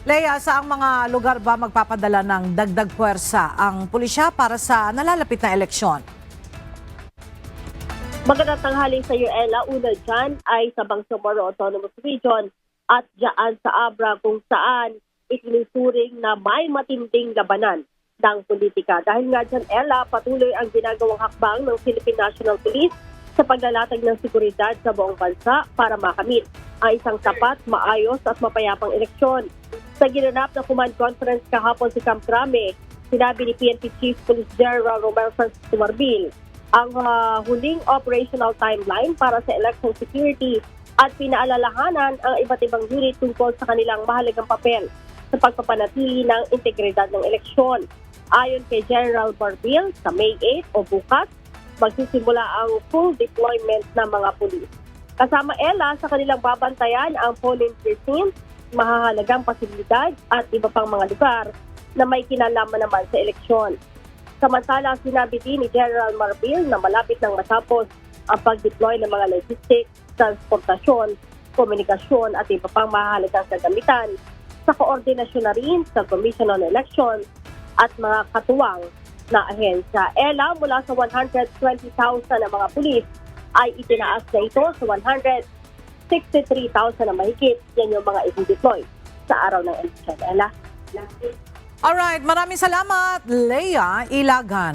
Leia, saang mga lugar ba magpapadala ng dagdag puwersa ang pulisya para sa nalalapit na eleksyon? Magandang tanghali sa iyo, Ella. Una dyan ay sa Bangsamoro Autonomous Region at dyan sa Abra kung saan itinuturing na may matinding labanan ng politika. Dahil nga dyan, Ella, patuloy ang ginagawang hakbang ng Philippine National Police sa paglalatag ng seguridad sa buong bansa para makamit ang isang tapat, maayos at mapayapang eleksyon. Sa ginanap na command conference kahapon sa Camp Crame, sinabi ni PNP Chief Police General Romel Francisco Marbil ang ah, huling operational timeline para sa election security at pinaalalahanan ang iba't ibang unit tungkol sa kanilang mahalagang papel sa pagpapanatili ng integridad ng eleksyon. Ayon kay General Barbil, sa May 8 o bukas, magsisimula ang full deployment ng mga pulis. Kasama Ella sa kanilang babantayan ang polling precinct, mahahalagang pasilidad at iba pang mga lugar na may kinalaman naman sa eleksyon. Samantala, sinabi din ni General Marbil na malapit nang matapos ang pag-deploy ng mga logistics, transportasyon, komunikasyon at iba pang mahalagang kagamitan sa koordinasyon na rin sa Commission on Elections at mga katuwang na ahensya. Ella, mula sa 120,000 na mga pulis ay itinaas na ito sa 163,000 na mahigit. Yan yung mga i-deploy sa araw ng eleksyon. Ella? Alright, maraming salamat, Leia Ilagan.